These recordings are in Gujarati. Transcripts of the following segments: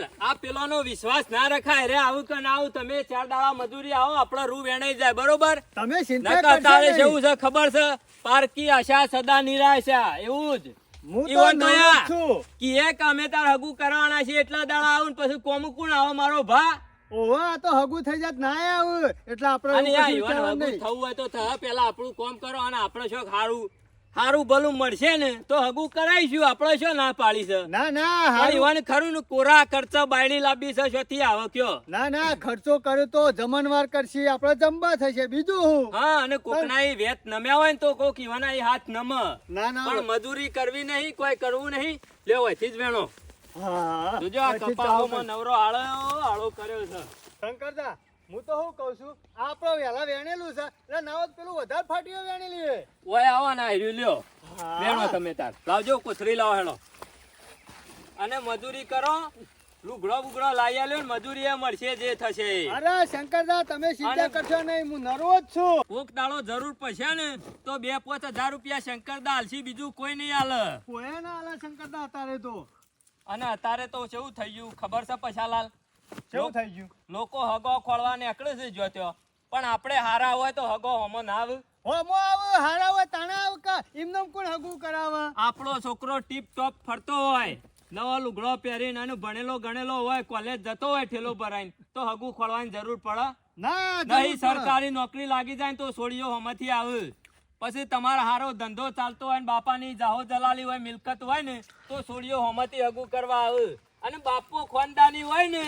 પછાલાલ આ પેલોનો વિશ્વાસ ના રખાય. રે આવું કે ના આવું તમે ચાર દાડા મજૂરી આવો આપડે રૂ વેણાઈ જાય બરોબર? તમે ચિંતા કરતા તારે જેવું છે ખબર છે? પારકી આશા સદા નિરાશા એવું જ. હું તો. છું. કે અમે તાર હગું કરવાના છીએ એટલા દાડા આવું ને પછી કોમ કોણ આવો મારો ભા? ઓહો તો હગુ થઈ જાત ના આવું. એટલે આપણે અને હગું. થવું હોય તો પેલા આપણું કોમ કરો અને આપણે શું હારું. હારું ભલું મળશે ને તો હગું કરાઈશું આપણે શું ના પાડી છે? ના ના પણ હારું. ખરું ને કોરા ખર્ચો બાયડી લાંબી છે શોથી આવો કયો. ના ના ખર્ચો કર્યો તો જમણવાર કરશી આપણે જમવા થશે બીજું હું? હા અને કોકના ઈ વેત નમ્યા હોય ને તો કોક ઈવાના ઈ હાથ નમ. ના ના. પણ મજૂરી કરવી નહીં કોઈ કરવું નહીં. લેવો અહીંથી જ વેણો. હા જોજો આ પછી નવરો આળો આળો કર્યો છે. શંકરદા હું તો શું કહું છું? આપણો વહેલા વેણેલું છે. એટલે નાવ પેલું વધારે ફાટીઓ વેણેલી હોય ઓય આવો ને લ્યો. વેણો તમે તાર. લાવજો કુથરી લાવો હેડો અને મજૂરી કરો. લુગડો બુગડો લાવી આલ્યો ને મજૂરી એ મળશે જે થશે. અરે શંકરદા તમે ચિંતા કરશો નહીં હું નરવો જ છું. કોક દાડો જરૂર પડશે ને તો બે પાંચ હજાર રૂપિયા શંકરદા આલસી બીજું કોઈ નહીં આલે. કોઈ ના આલા શંકરદા અત્યારે તો? અને અત્યારે તો કેવું થઈ ગયું ખબર છે પછાલાલ? કેવું થઈ ગયું? લોકો હગો ખોળવા નીકળે છે જોત્યો પણ આપણે હારા હોય તો હગો હોમો ના આવે. હોમો આવ હારા હોય તાણા આવ કા? એમનેમ કોણ હગું કરાવે? આપણો છોકરો ટીપ ટોપ ફરતો હોય નવો લુગડો પહેરીને અને ભણેલો ગણેલો હોય કોલેજ જતો હોય ઠેલો ભરાઈને તો હગું ખોળવાની જરૂર પડે. ના નહીં સરકારી નોકરી લાગી જાય તો છોડીઓ હમથી આવે. પછી તમારો હારો ધંધો ચાલતો હોય ને બાપાની જાહો દલાલી હોય મિલકત હોય ને તો છોડીઓ હમથી હગું કરવા આવે. અને બાપો ખોનદાની હોય ને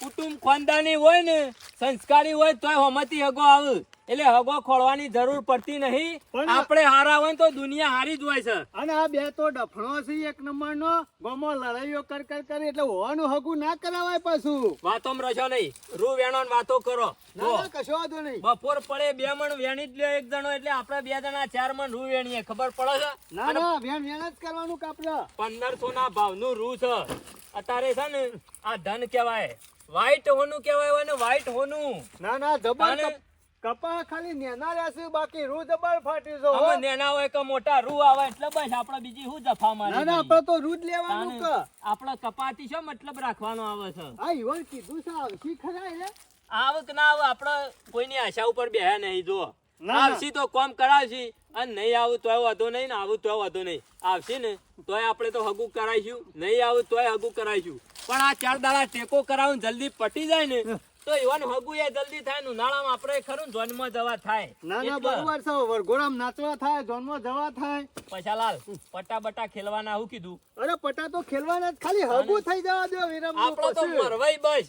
કુટુંબ ખોનદાની હોય ને સંસ્કારી હોય તોય હોમતી હગો આવે. એટલે હગો ખોળવાની જરૂર પડતી નહીં. પણ- આપણે હારા હોય તો દુનિયા હારી જ હોય છે. અને આ બે તો ડફણો છે એક નંબર નો ગમો લડાઈઓ કર કર કરે એટલે હોવાનું હગું ના કરાવાય પાછું. વાતો રહેશો નહીં. રૂ વેણો વાતો કરો. ના. ના કશો વાંધો નહીં. બપોર પડે બે મણ વેણી જ લ્યો એક જણો એટલે આપણે બે જણા ચાર મણ રૂ વેણીએ. ખબર પડે છે? ના અને ના વેણ વેણ જ કરવાનું કાપડે પંદરસો ના ભાવનું રૂ છે. અત્યારે છે ને આ ધન કહેવાય. વ્હાઈટ હોનું કહેવાય હોય ને વ્હાઈટ હોનું. ના ના જબર અને- કપ- ખાલી નેના રહેશે બાકી રૂ જબર ફાટી જો હો. અમે નેના હોય કે મોટા રૂ આવે એટલે બસ આપણે બીજી શું જફા ના ના આપણે તો રૂ જ લેવાનું કે. આપણે કપાતી શું મતલબ રાખવાનો આવે છે. આ ઈવન કીધું છે આવશી ખરા રે? આવે કે ના આવે આપણે કોઈની આશા ઉપર બેહે નહીં જો. આવશી તો કોમ કરાવશી અને નહીં આવું તોય વાંધો નહીં ને આવું તોય વાંધો નહીં. આવશે ને તોય આપણે તો હગું કરાવીશું નહીં આવું તોય હગું કરાવીશું. પણ આ ચાર દાડા ટેકો કરાવું જલ્દી પટી જાય ને તો એવાનું હગુ એ જલ્દી થાય ને ઉનાળામાં આપણે ખરું જોનમાં જવા થાય. ના ના બરોબર છે. વરઘોડામાં નાચવા થાય જોનમાં જવા થાય. પછાલાલ પટ્ટા બટ્ટા ખેલવાના હું કીધું. અરે પટા તો ખેલવાના જ ખાલી હગુ થઈ જવા દો વિરમ આપણો તો મરવાઈ બસ.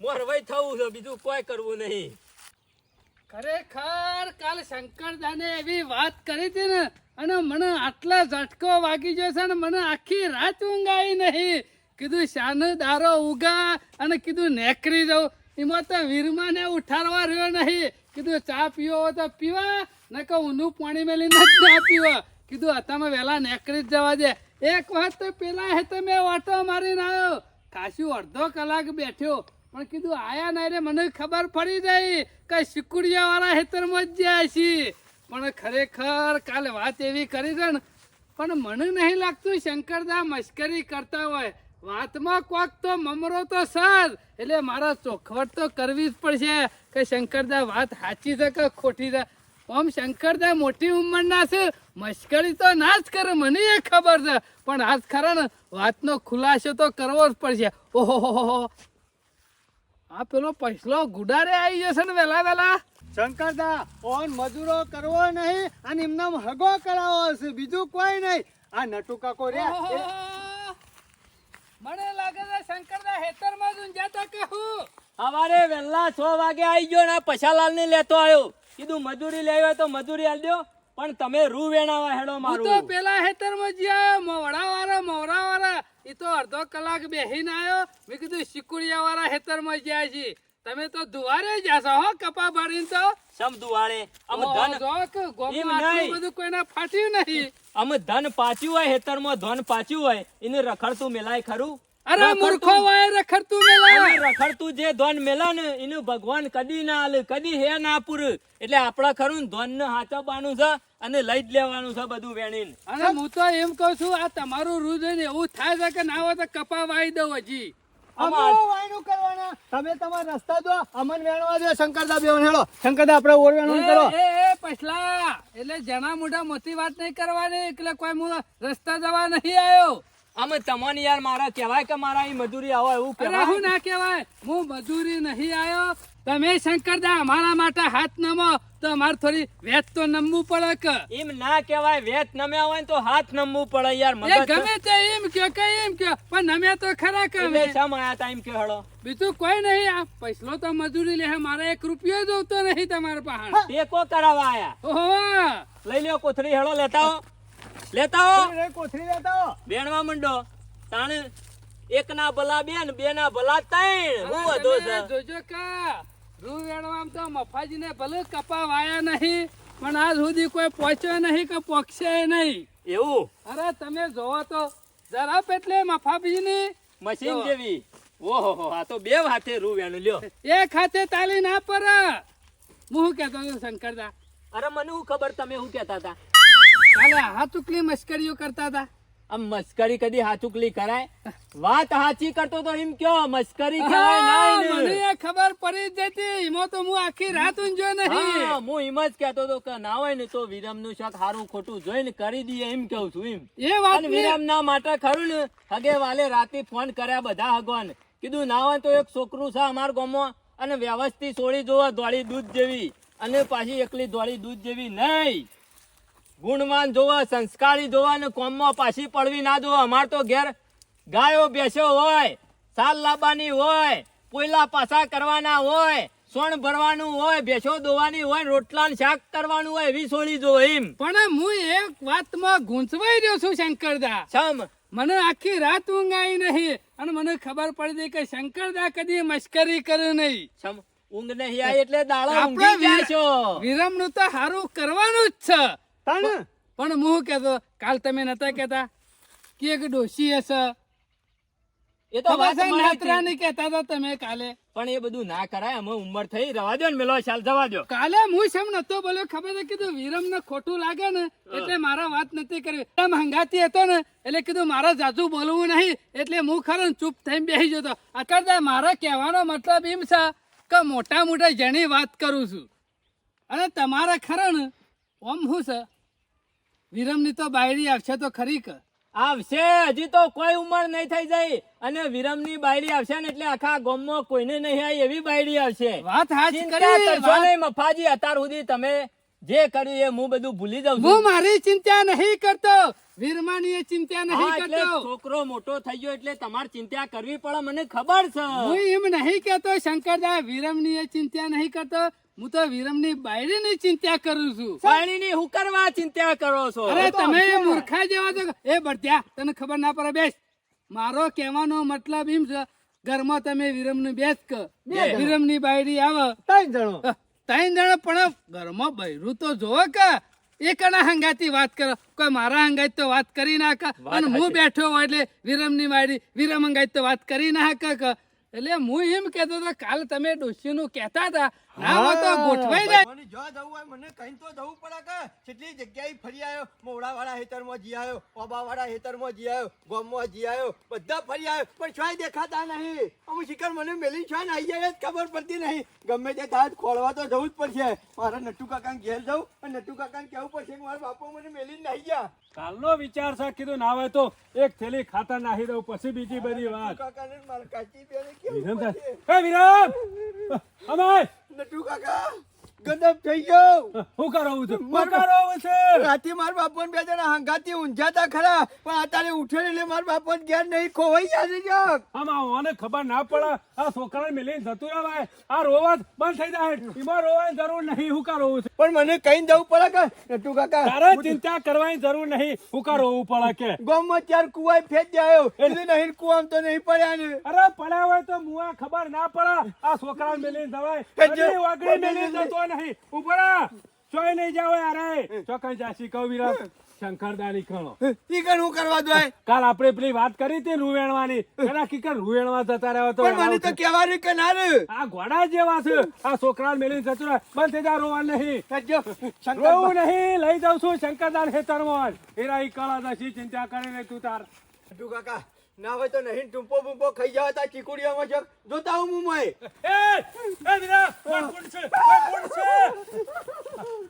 મરવાઈ થવું છે બીજું કોઈ કરવું નહીં. ખરેખર કાલ શંકરદાને એવી વાત કરી હતી ને અને મને આટલા ઝટકો વાગી ગયો છે ને મને આખી રાત ઊંઘ આવી નહીં. કીધું શાનો દારો ઉગા અને કીધું નેકરી જાઉં એમાં તો વીરમાને ઉઠાડવા રહ્યો નહીં. કીધું, ચા પીવો તો પીવા ને કે ઊંધું પાણી મેલી ને પીવો. કીધું અત્યારે વહેલા નીકળી જ જવા દે. એક વાત તો પેલા હે તો મેં ઓટો મારીને આવ્યો. ખાસું અડધો કલાક બેઠ્યો. પણ કીધું, આયા ના રે, મને ખબર પડી જાય કે સિકુડિયા વાળા હેતરમાં જ જાય પણ ખરેખર કાલે વાત એવી કરી છે ને, પણ મને નહીં લાગતું શંકરદા મશ્કરી કરતા હોય. વાતમાં કોક તો મમરો તો સર એટલે મારા ચોખવટ તો કરવી જ પડશે કે શંકરદા વાત સાચી છે કે ખોટી છે? ઓમ શંકરદા મોટી ઉંમરના છે. મશ્કરી તો ના જ કરે મને એ ખબર છે. પણ આજ ખરા ને વાતનો ખુલાસો તો કરવો જ પડશે. ઓહો આ પેલો પૈસલો ગુડારે આવી જશે ને વેલા વેલા. શંકરદા ઓન મજૂરો કરવો નહીં અને એમના હગો કરાવો છે. બીજું કોઈ નહીં. આ નટુકા કો રે ઓહો! મને લાગે છે શંકરદા હેતરમાં જ ઊંઝાતા કે હું સવારે વહેલા છ વાગે આવી ગયો ને આ પછાલાલ ને લેતો આવ્યો કીધું મજૂરી લેવી હોય તો મજૂરી આલ દો પણ તમે રૂ વેણાવા હેડો મારું તો પેલા હેતર હેતરમાં જ્યાં મોવડા વાળા મોવડા વાળા એ તો અડધો કલાક બેહીને આવ્યો મેં કીધું સિકુડિયા વાળા હેતરમાં જ્યાં છે તમે તો દુવારે જાશો હો કપા ભરીને તો. સમ દુવારે? આમ ધન. બધું કોઈને ફાટ્યું નહીં. આમ ધન પાચ્યું હોય હેતરમાં ધન પાચ્યું હોય એને રખડતું મેલાય ખરું? અરે મૂર્ખો વાય રખડતું મેલા. રખડતું જે ધન મેલા ને એનું ભગવાન કદી ના આલે કદી હે ના પૂર. એટલે આપડા ખરું ધન ને હાચવવાનું છે અને લઈ જ લેવાનું છે બધું વેણીને. અને હું તો એમ કઉ છું આ તમારું રૂ જોઈને એવું થાય છે કે ના હોય તો કપા વાઈ દઉં હજી. વાયનું કરવાના. તમે તમારા રસ્તા દો અમન વેણવા દો શંકરદા બેન હેડો શંકરદા આપણે ઓર વેણવાનું કરો. એ એ પછલા. એટલે જણા મોઢા મોટી વાત નહીં કરવાની એટલે કોઈ હું રસ્તા જવા નહીં આવ્યો. અમે તમને યાર મારા કહેવાય કે મારા અહીં મજૂરી આવો એવું કહેવાય? હું ના કહેવાય. હું મજૂરી નહીં આવ્યો તમે શંકરદા અમારા માટે હાથ નમો. તો અમારે થોડી વેત તો નમવું પડે કે? એમ ના કહેવાય વેત નમ્યા હોય તો હાથ નમવું પડે યાર એ ગમે તે એમ કે કે એમ કે પણ નમે તો ખરા કે હવે. શા આયા તા એમ કે હળો? બીજું કોઈ નહીં આ. પૈસલો તો મજૂરી લે મારે એક રૂપિયો જોતો નહીં તમારા પાસે ટેકો કરાવવા આયા. ઓહો. લઈ લ્યો કોથળી હેળો લેતા હો લેતા કોથળી લેતા. બેણવા મંડો. તાણ એક ના ભલા બેન બે ના ભલા ત્રણ. હું વધો છે? જોજો કા રૂ વેણવામ તો મફાજીને ભલે કપા વાયા નહીં પણ આજ સુધી કોઈ પહોંચ્યો નહીં કે પહોંચશે નહીં. એવું? અરે તમે જોવો તો જરા એટલે મફાજીની. મશીન. જેવી. ઓહો આ તો બે હાથે રૂ વેણું લ્યો. એ ખાતે તાલી ના પર. હું કેતો શંકરદા? અરે મને હું ખબર તમે હું કેતા હતા? કાલે હાથુકલી મસ્કરીઓ કરતા હતા. આમ મસ્કરી કદી હાથુકલી કરાય? વાત હાચી કરતો તો એમ કયો મસ્કરી કહેવાય નહીં મને ખબર પડી જ જતી એમાં તો હું આખી રાત ઊંઝો નહીં. હું એમ જ કહેતો તો કે ના હોય ને તો વિરમનું શાક હારું ખોટું જોઈને કરી દઈએ એમ કહું છું એમ. એ વાત વિરમ ના માટે ખરું ને હગે વાલે રાતે ફોન કર્યા બધા હગવાન. કીધું ના હોય તો એક છોકરું છે અમાર ગામમાં અને વ્યવસ્થિત સોળી જોવા દોડી દૂધ જેવી અને પાછી એકલી દોડી દૂધ જેવી નહીં. ગુણવાન જોવા સંસ્કારી જોવા ને કોમમાં પાછી પડવી ના જોવા. અમાર તો ઘેર ગાયો બેસ્યો હોય સાલ લાવવાની હોય પોયલા પાસા કરવાના હોય સોણ ભરવાનું હોય ભેંસો દોવાની હોય રોટલા શાક કરવાનું હોય એવી સોળી જો એમ. પણ હું એક વાતમાં ગૂંચવાઈ રહ્યો છું શંકરદા. સમ મને આખી રાત ઊંઘ આવી નહીં અને મને ખબર પડી કે શંકરદા કદી મશ્કરી કરે નહીં. સમ ઊંઘ નહીં આવી એટલે દાડો આપણે વિરમનું તો સારું કરવાનું જ છે. તાણ? પણ હું કેતો કાલ તમે નતા કેતા? કે એક ડોશી હશે? એ તો વાત ખબર છે મારી હતી. નાતરાની કહેતા હતા તમે કાલે. પણ એ બધું ના કરાય અમે ઉંમર થઈ રવા દો ને મેલો ચાલ જવા દો કાલે હું શેમ નતો બોલ્યો? ખબર છે કીધું વિરમ ને ખોટું લાગે ને એટલે મારા વાત નથી કરવી. આમ હંગાતી હતો ને એટલે કીધું મારા જાજુ બોલવું નહીં. એટલે હું ખરો ને ચૂપ થઈને બેસી જતો. અકરદા મારા કહેવાનો મતલબ એમ છે કે મોટા મોટા જેની વાત કરું છું. અને તમારા ખરા ને ઓમ શું છે? વિરમની તો બાયરી આવશે તો ખરી આવશે હજી તો કોઈ ઉંમર નહીં થઈ જાય. અને વિરમની બાયરી આવશે ને એટલે આખા ગામમાં કોઈને નહીં આવી એવી બાયરી આવશે. વાત હાચ કરી નહીં મફાજી અત્યાર સુધી તમે જે કર્યું એ હું બધું ભૂલી જાઉં હું મારી ચિંતા નહીં કરતો. વીરમાની એ ચિંતા નહીં કરતો. છોકરો મોટો થઈ ગયો એટલે તમારે ચિંતા કરવી પડે મને ખબર છે. હું એમ નહીં કેતો શંકરદા વિરમની ચિંતા નહીં કરતો. હું તો વિરમની બાયડીની ચિંતા કરું છું. બાયડીની હું કરવા ચિંતા કરો છો? અરે તમે મૂર્ખા જેવા છો. એ બળત્યા તને ખબર ના પડે બેસ. મારો કહેવાનો મતલબ એમ છે ઘરમાં તમે વિરમની બેસ કે. વિરમની બાયડી આવે. ત્રણ જણો. ત્રણ જણા પણ ઘરમાં બૈરું તો જોવો કે. એ કના હંગાતી વાત કરો. કોઈ મારા હંગાત તો વાત કરી નાખે અને હું બેઠો હોય એટલે વિરમની મારી વિરમ હંગાઈ તો વાત કરી નાખ કે. એટલે હું એમ કહેતો હતો કાલ તમે ડોશીનું કહેતા હતા ના તો ગોઠવાઈ જાય. મને જો જવું હોય મને કઈ તો જવું પડે કે કેટલી જગ્યાએ ફરી આવ્યો મોવડા વાળા હેતરમાં જી આવ્યો ઓબા વાળા હેતરમાં જી આવ્યો ગોમમાં જી આવ્યો બધા ફરી આવ્યો પણ છોય દેખાતા નહીં. અમુક શિખર મને મેલી છોય ને આવી જ ખબર પડતી નહીં. ગમે તે થાય ખોળવા તો જવું જ પડશે. મારા નટુ કાકા ઘેર જવું અને નટુ કાકા કેવું પડશે કે મારા બાપો મને મેલીને નહીં ગયા. કાલનો વિચાર છે કીધું ના હોય તો એક થેલી ખાતા નાહી દઉં પછી બીજી બધી વાત. કાકાને ને મારા કાચી બેને કેવું વિરમ એ વિરમ! અમાય! નટુ કાકા ગદબ થઈ ગયો. હું કરાવું છું? હું કરાવું છે? રાતે મારા બાપો બે જણા હંગાતી ઊંઝાતા ખરા પણ અત્યારે ઉઠે એટલે મારા બાપો ઘેર નહીં ખોવાઈ જશે જગ આમાં આને ખબર ના પડે આ છોકરાને મેલીને જતું રહેવાય. આ રોવા બંધ થઈ જાય. એમાં રોવાની જરૂર નહીં હું કા રોવું છું? પણ મને કઈ જવું પડે કે? નટુ કાકા તારે ચિંતા કરવાની જરૂર નહીં હું કા રોવું પડે કે? ગામમાં ચાર કુવાય ફેંક આવ્યો એટલે નહીં કુવામ તો નહીં પડ્યા ને. અરે પડ્યા હોય તો મુઆ ખબર ના પડે. આ છોકરાને મેલી જવાય. એ જે- વાગડી મેલીને જતો નહીં. ઉપરા ચોય નહીં જાવ અરે ચોકન જાસી કહું વિરાજ શંકરદાની ખણો. ઈ કણ હું કરવા દોય કાલ આપણે પેલી વાત કરી હતી રૂવેણવાની. એના કિકર રૂવેણવા જતા રહ્યો તો પણ મને તો કહેવાનું કે ના રે. આ ઘોડા જેવા છે. આ છોકરા મેલી જતો બંધ થઈ જા રોવા નહીં. રોવું નહીં. લઈ જાઉં છું શંકરદાન ખેતરમાં. એરા ઈ કળા દસી ચિંતા કરીને તું તાર. કાકા ના હોય તો નહીં ટૂંપો બૂંપો ખાઈ જાવ તા ચીકુડીઓમાં છે જોતા હું મુંબઈ એ એ વીરા કોણ કોણ છે? કોણ છે?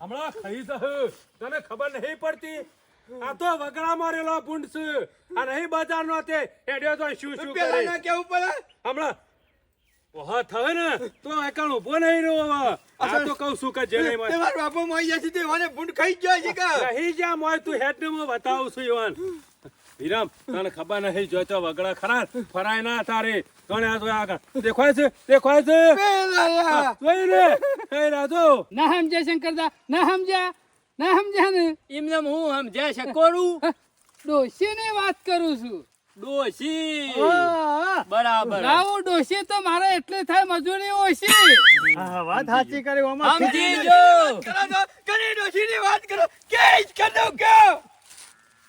હમણાં ખાઈ જહ. તને ખબર નહીં પડતી? આ તો વગડા મારેલો ભૂંડ છે. આ નહીં બજારનો તે એડ્યો તો શું શું કરે. ના કેવું પડે? હમણાં ઓહા થવે ને તો એકણ ઊભો નહીં રહ્યો હવે. આ તો કહું છું કે તે મને મારા બાપો માઈ જશે તે મને ભૂંડ ખાઈ ગયો જાય છે કા? નહીં જા મોય તું હેડ ને હું બતાવું છું ઈવાન. વિરામ તને ખબર નહીં જોઈતો વગડા ખરા? ફરાય ના તારે. કોણે આ તો આગળ દેખાય છે? દેખાય છે? જોઈ રે એ રાજો. ના સમજ્યા શંકરદા ના સમજ્યા ના સમજ્યા ને. એમને હું સમજ્યા શકોરું ડોશીની વાત કરું છું. ડોશી. બરાબર. આવો ડોશી તો મારે એટલે થાય મજૂરી ઓછી. વાત સાચી કરી સમજી જો. કરો ડોશી ની વાત કરો. કે જ કર કે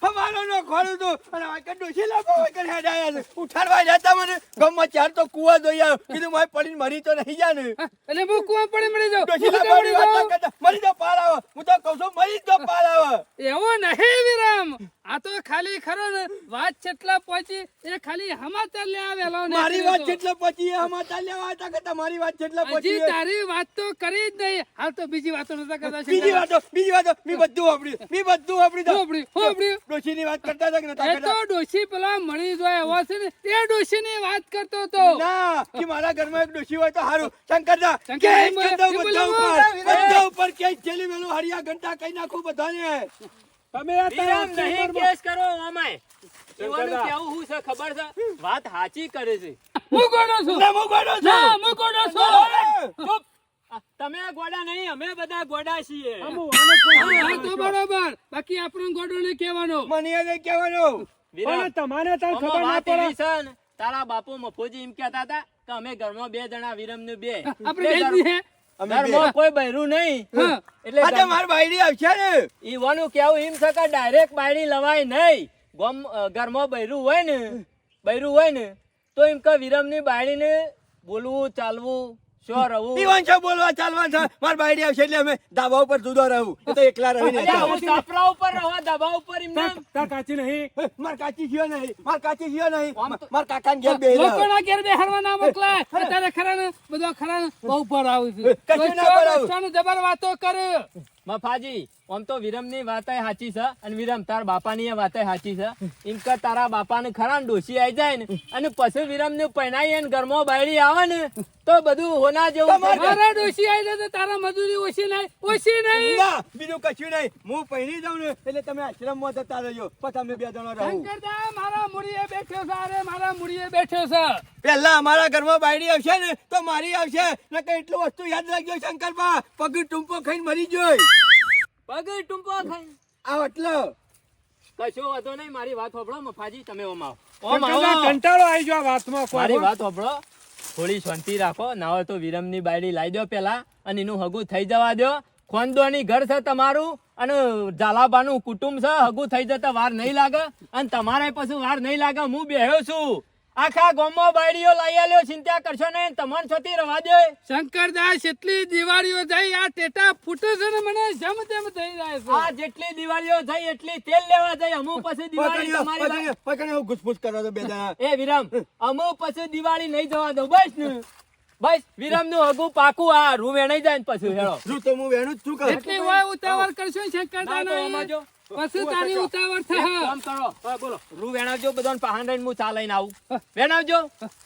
હવાલો નો ખોલું તું અને આ કે ડોશી લાગો કે હેડાયા છે. ઉઠાડવા જતા મને ગમમાં ચાર તો કુવા જોઈ આવ્યો. કીધું મારે પડીને મરી તો નહીં જા ને એટલે હું કુવા પડે મળી જાઉં. મરી જાઉં. કરતા મરી તો પાર આવે હું તો કહું છું મરી જ તો પાર આવે એવું નહીં વિરામ આ તો ખાલી ખરો ને વાત છેટલા પહોંચી એ ખાલી હમાચાર લે આવેલો ને મારી વાત. જેટલા પછી એ અમાતા લેવા આવતા કે તમારી વાત જેટલા હજી તારી વાત તો કરી જ નહીં. હાલ તો બીજી વાતો નતા કરતા બીજી વાતો બીજી વાતો મી બધું વાપર્યું મી બધું વાપર્યું હોભળ્યું, ડોશી ની વાત કરતા હતા કે નતા એ તો ડોશી પેલા મળી જોય એવો છે ને એ ડોશીની વાત કરતો તો ના કે મારા ઘરમાં એક ડોશી હોય તો સારું શંકરદા એમ બધા ઉપર. બધા ઉપર કે જેલી વેલું હરિયા ઘંટા કઈ નાખું બધાને. તમે આ નહીં કેસ કરો અમાય. એવાનું કેવું હું છે ખબર છે? વાત સાચી કરે છે. હું કોનો છું. ના હું ગોડો છું. ના હું કોનો છું તમે ગોડા નહીં અમે બધા ગોડા છીએ. આમ આને કોઈ- હા, તો બરોબર. બાકી આપણો ગોડો ને કહેવાનો. મને એને કહેવાનું. પણ તમારે તાર ખબર ના પડે. એવી છે ને, તારા બાપુ મફોજી એમ કહેતા હતા કે અમે ઘરમાં બે જણા વિરમનું બે આપણે કોઈ બૈરું નહીં. એટલે આ તો બાયડી આવશે ને. ઈવાનું કેવું એમ છે કે ડાયરેક્ટ બાયડી લવાય નહીં. ગમ ઘરમાં બૈરું હોય ને બૈરું હોય ને તો એમ કે વિરમની બાયડીને બોલવું ચાલવું. શું રહવું પીવાન છે બોલવા ચાલવા છે મારી બાયડી આવશે એટલે અમે ધાબા ઉપર જુદો રહું. તો એકલા રહીને અલ્યા, ઉપર રહો દબા ઉપર એમ તાર- તાર કાચી નહીં. માર કાચી થયો નહીં. માર કાચી થયો નહીં. માર કાકા ઘેર બે લોકોના ઘેર બેહાડવા ના મોકલાય. અત્યારે ખરા ને બધો ખરા ને બહુ પર આવું છું. કશું ના કોઈ કરાવું. જબર વાતો કર. મફાજી આમ તો વિરમની વાતે સાચી છે અને વિરમ તાર બાપાની વાતે સાચી છે. એમ કે તારા બાપાને ખરા ડોસી આઈ આવી જાય ને અને પછી વિરમને પહેણાઈ એને ઘરમાં બાયડી આવે ને તો બધું હોના જેવું મારા ડોસી આવી જાય તો તારા મજૂરી ઓછી નહીં ઓછી નહીં. ના બીજું કશું નહીં. હું પહેરી જાઉં ને એટલે તમે આશ્રમમાં જતા રહેજો. પછી અમે બે જણા રહું. મારા મૂડીએ બેઠો છે. અરે મારા મૂડીએ બેઠો છે. પહેલા અમારા ઘરમાં બાયડી આવશે ને તો મારી આવશે. નકર એટલું વસ્તુ યાદ રાખજો શંકરબા. પગ ટૂંપો ખાઈને મરી જોઈ પગ ટૂંપો ખાઈ આ એટલો. કશો વાંધો નહીં મારી વાત હોભળો મફાજી તમે ઓમ આવો. ઓમ આવો. કંટાળો આવી જો આ વાતમાં કોઈ. મારી વાત હોભળો. થોડી શાંતિ રાખો ના હોય તો વિરમની બાયડી લાવી દો પેલા અને એનું હગું થઈ જવા દો. ખોંદોની ઘર છે તમારું અને ઝાલાબાનું કુટુંબ છે હગું થઈ જતા વાર નહીં લાગે અને તમારે પછી વાર નહીં લાગે હું બેહ્યો છું. આખા ગોમો બાયડીઓ લઈ આલ્યો ચિંતા કરશો નહીં તમાર છોતી રવા દે. શંકરદાસ એટલી દિવાળીઓ થઈ આ ટેટા ફૂટે છે ને મને જમ તેમ થઈ જાય છે. આ જેટલી દિવાળીઓ થઈ એટલી તેલ લેવા જાય અમુક પછી દિવાળી તમારી પકડ્યો ઘૂસપૂસ કરો તો બે એ વિરામ અમુક પછી દિવાળી નહીં જવા દો બસ ને. બસ વિરામનું હગું પાકું આ રૂ વેણાઈ જાય ને પછી હેળો. શું તો હું વેણું જ છું કર એટલી હોય ઉતાવળ કરશો શંકરદા ના તો આમાં જો. પછી તારી ઉતાવળ થશે કામ કરો. બોલો. રૂ વેણાવજો બધાને પહાણ રહીને હું ચા લઈને આવું. વેણાવજો.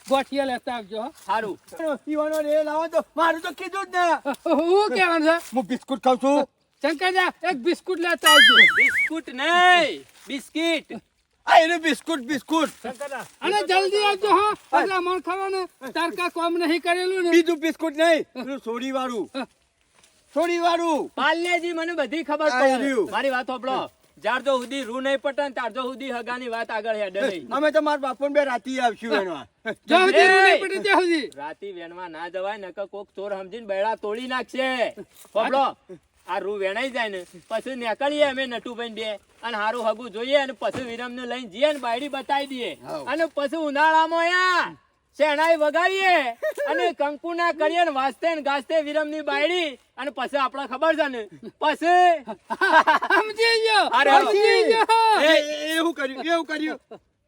ગોઠિયા લેતા આવજો સારું પીવાનો રે લાવો તો. મારું તો કીધું જ ના. હું કહેવાનું છે? હું બિસ્કુટ ખાઉં છું. શંકરજા એક બિસ્કુટ લેતા આવજો. બિસ્કુટ નહીં બિસ્કિટ. આ એનું બિસ્કુટ બિસ્કુટ. અને જલ્દી આવજો હા. પેલા મણ ખરો ને તારકા કોમ નહીં કરેલું ને. બીજું બિસ્કુટ નહીં. પેલું સોડી વાળું સોડી વાળું પાલ્યાજી મને બધી ખબર આ મારી વાત સાંભળો. જારજો જો સુધી રૂ નહીં પટન તારજો સુધી હગાની વાત આગળ હેડે નહીં. અમે તો મારા બાપુ બે રાતી આવશું વેણવા. પડે રાતી વેણવા ના જવાય નકર કોક ચોર સમજીને બેડા તોડી નાખશે. હોભળો આ રૂ વેણાઈ જાય ને પછી નીકળીએ અમે નટુભાઈ બે અને હારું હગું જોઈએ અને પછી વિરમ ને લઈને જઈએ ને બાયડી બતાવી દઈએ. અને પછી ઉનાળામાં યા શેણાઈ વગાડીએ અને કંકુ ના કરીએ ને વાસ્તે ને ગાસ્તે વિરમની બાયડી અને પછી આપણે ખબર છે ને પછી સમજી ગયો એવું કર્યું એવું કર્યું.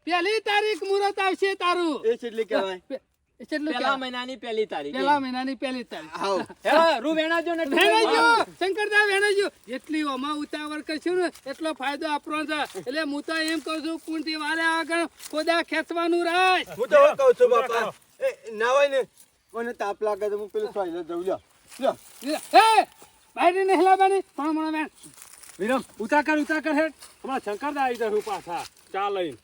પેલી તારીખ મુહૂર્ત આવશે તારું. એ કેટલી કહેવાય. પેલા મહિનાની પહેલી તારીખ. પહેલા મહિનાની પહેલી તારીખ. રૂ વેણાજો ને વેણાઈજો, શંકરદા વેણાઈજો. જેટલી ઓમાં ઉતાવળ કરશું ને એટલો ફાયદો આપણો છે. એટલે હું તો એમ કહું છું કુંટી વારે આગળ ખોદા ખેંચવાનું રાખ હું તો કહું છું બાપા. એ ના હોય ને મને તાપ લાગે તો હું પેલું સોયલે જઉં. લ્યો લ્યો. એ બાયડી નહીં લાવવાની પણ મને વેણ વિરમ ઉતાર કર ઉતાર કર હેઠ હમણાં શંકરદા આવી જશું પાછા. ચા લઈને.